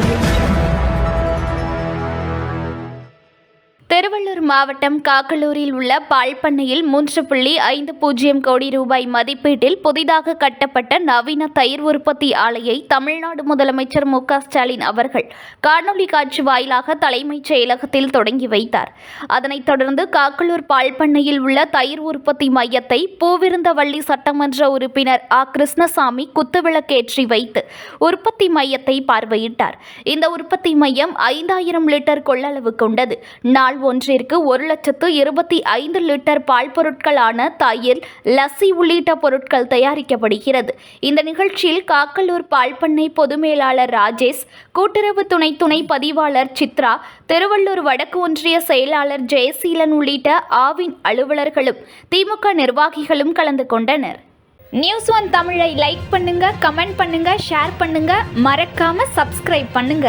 audio. Tiruvallur மாவட்டம் காக்கலூரில் உள்ள பால் பண்ணையில் மூன்று புள்ளி ஐந்து பூஜ்ஜியம் கோடி ரூபாய் மதிப்பீட்டில் புதிதாக கட்டப்பட்ட நவீன தயிர் உற்பத்தி ஆலையை தமிழ்நாடு முதலமைச்சர் மு ஸ்டாலின் அவர்கள் காணொலி காட்சி வாயிலாக தலைமைச் செயலகத்தில் தொடங்கி வைத்தார். அதனைத் தொடர்ந்து காக்கலூர் பால் பண்ணையில் உள்ள தயிர் உற்பத்தி மையத்தை பூவிருந்தவள்ளி சட்டமன்ற உறுப்பினர் ஆ. கிருஷ்ணசாமி குத்துவிளக்கேற்றி வைத்து உற்பத்தி மையத்தை பார்வையிட்டார். இந்த உற்பத்தி மையம் ஐந்தாயிரம் லிட்டர் கொள்ளளவு கொண்டது. நாள் ஒன்றிற்கு ஒரு லட்சத்து இருபத்தி ஐந்து லிட்டர் பால் பொருட்களான தயிர் லஸ்ஸி உள்ளிட்ட பொருட்கள் தயாரிக்கப்படுகிறது. இந்த நிகழ்ச்சியில் காக்கலூர் பால் பண்ணை பொது மேலாளர் ராஜேஷ் கூட்டுறவு துணை துணை பதிவாளர் சித்ரா திருவள்ளூர் வடக்கு ஒன்றிய செயலாளர் ஜெயசீலன் உள்ளிட்ட ஆவின் அலுவலர்களும் திமுக நிர்வாகிகளும் கலந்து கொண்டனர். நியூஸ் ஒன் தமிழை லைக் பண்ணுங்க கமெண்ட் பண்ணுங்க ஷேர் பண்ணுங்க மறக்காம சப்ஸ்கிரைப் பண்ணுங்க.